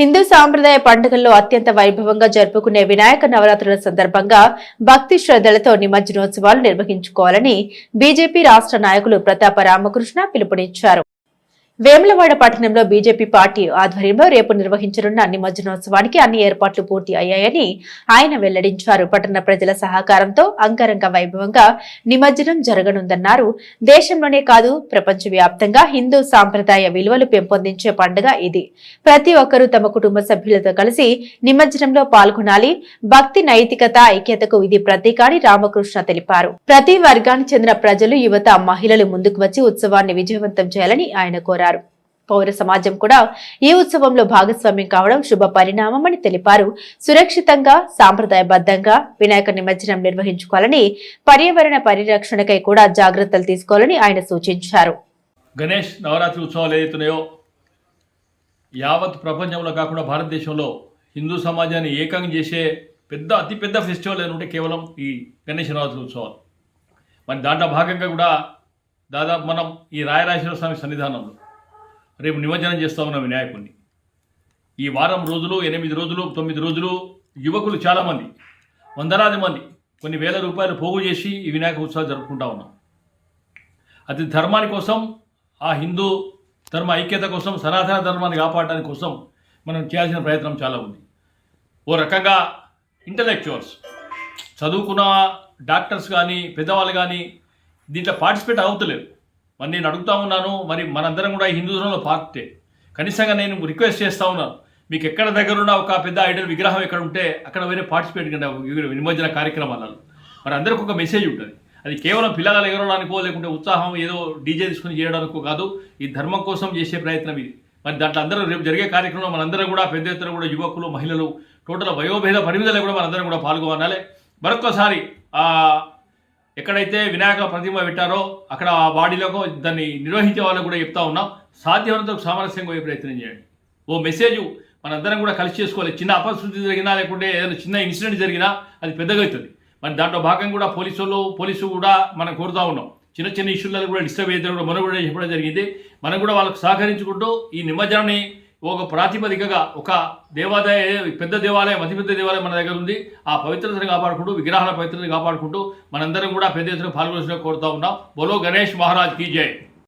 హిందూ సాంప్రదాయ పండుగల్లో అత్యంత వైభవంగా జరుపుకునే వినాయక నవరాత్రుల సందర్భంగా భక్తి శ్రద్ధలతో నిమజ్జనోత్సవాలు నిర్వహించుకోవాలని బీజేపీ రాష్ట్ర నాయకులు ప్రతాప రామకృష్ణ పిలుపునిచ్చారు. వేములవాడ పట్టణంలో బీజేపీ పార్టీ ఆధ్వర్యంలో రేపు నిర్వహించనున్న నిమజ్జనోత్సవానికి అన్ని ఏర్పాట్లు పూర్తి అయ్యాయని ఆయన వెల్లడించారు. పట్టణ ప్రజల సహకారంతో అంగరంగ వైభవంగా నిమజ్జనం జరగనుందన్నారు. దేశంలోనే కాదు ప్రపంచవ్యాప్తంగా హిందూ సాంప్రదాయ విలువలు పెంపొందించే పండుగ ఇది. ప్రతి ఒక్కరూ తమ కుటుంబ సభ్యులతో కలిసి నిమజ్జనంలో పాల్గొనాలి. భక్తి నైతికత ఐక్యతకు ఇది ప్రతీక అని రామకృష్ణ తెలిపారు. ప్రతి వర్గానికి చెందిన ప్రజలు యువత మహిళలు ముందుకు వచ్చి ఉత్సవాన్ని విజయవంతం చేయాలని ఆయన కోరారు. పౌర సమాజం కూడా ఈ ఉత్సవంలో భాగస్వామ్యం కావడం శుభ పరిణామమని తెలిపారు. సురక్షితంగా సాంప్రదాయబద్ధంగా వినాయక నిమజ్జనం నిర్వహించుకోవాలని పర్యావరణ పరిరక్షణకై కూడా జాగ్రత్తలు తీసుకోవాలని ఆయన సూచించారు. గణేష్ నవరాత్రి ఉత్సవాలు ఏదైతున్నాయో యావత్ ప్రపంచంలో కాకుండా భారతదేశంలో హిందూ సమాజాన్ని ఏకం చేసే పెద్ద అతిపెద్ద ఫెస్టివల్ ఏంటంటే కేవలం ఈ గణేష్ నవరాత్రి ఉత్సవాలు. మరి దాంట్లో భాగంగా కూడా దాదాపు మనం ఈ రాయరాజేశ్వర స్వామి సన్నిధానంలో రేపు నిమజ్జనం చేస్తూ ఉన్న వినాయకుడిని ఈ వారం రోజులు ఎనిమిది రోజులు తొమ్మిది రోజులు యువకులు చాలామంది వందలాది మంది కొన్ని వేల రూపాయలు పోగు చేసి ఈ వినాయక ఉత్సవాలు జరుపుకుంటా ఉన్నాం. అది ధర్మాని కోసం ఆ హిందూ ధర్మ ఐక్యత కోసం సనాతన ధర్మాన్ని కాపాడడానికి కోసం మనం చేయాల్సిన ప్రయత్నం చాలా ఉంది. ఓ రకంగా ఇంటలెక్చువల్స్ చదువుకున్న డాక్టర్స్ కానీ పెద్దవాళ్ళు కానీ దీంట్లో పార్టిసిపేట్ అవుతలేరు. మరి నేను అడుగుతా ఉన్నాను మరి మనందరం కూడా ఈ హిందూ ధర్మంలో పార్టీ. కనీసంగా నేను రిక్వెస్ట్ చేస్తా ఉన్నాను మీకు ఎక్కడ దగ్గరున్న ఒక పెద్ద ఐడల్ విగ్రహం ఎక్కడ ఉంటే అక్కడ వేరే పార్టిసిపేట్ కంటే నిమజ్జన కార్యక్రమాలలో. మరి అందరికి ఒక మెసేజ్ ఉంటుంది అది కేవలం పిల్లలు ఎగరడానికో లేకుంటే ఉత్సాహం ఏదో డీజే తీసుకుని చేయడానికో కాదు ఈ ధర్మం కోసం చేసే ప్రయత్నం ఇది. మరి దాంట్లో అందరూ రేపు జరిగే కార్యక్రమంలో మనందరం కూడా పెద్ద ఎత్తున కూడా యువకులు మహిళలు టోటల్ వయోభేద పరిమితులు కూడా మనందరం కూడా పాల్గొనాలి. మరొక్కసారి ఎక్కడైతే వినాయక ప్రతిమ పెట్టారో అక్కడ ఆ బాడీలోకి దాన్ని నిర్వహించే వాళ్ళకు కూడా చెప్తా ఉన్నాం. సాధ్యమైనంత సామరస్యంగా పోయే ప్రయత్నం చేయండి. ఓ మెసేజ్ మనందరం కూడా కలిసి చేసుకోవాలి. చిన్న అపశృతి జరిగినా లేకుంటే ఏదైనా చిన్న ఇన్సిడెంట్ జరిగినా అది పెద్దగా అవుతుంది. మరి దాంట్లో భాగంగా కూడా పోలీసులు పోలీసు కూడా మనం కోరుతా ఉన్నాం. చిన్న చిన్న ఇష్యూలలో కూడా డిస్టర్బ్ అయితే కూడా మనం కూడా చెప్పడం జరిగింది. మనం కూడా వాళ్ళకు సహకరించుకుంటూ ఈ నిమజ్జనాన్ని ఒక ప్రాతిపదికగా ఒక దేవాదాయ పెద్ద దేవాలయం అతిపెద్ద దేవాలయం మన దగ్గర ఉంది. ఆ పవిత్రతను కాపాడుకుంటూ విగ్రహాల పవిత్రతను కాపాడుకుంటూ మనందరం కూడా పెద్ద ఎత్తున పాల్గొనసిన కోరుతా ఉన్నాం. బోలో గణేష్ మహారాజ్ కీ జై.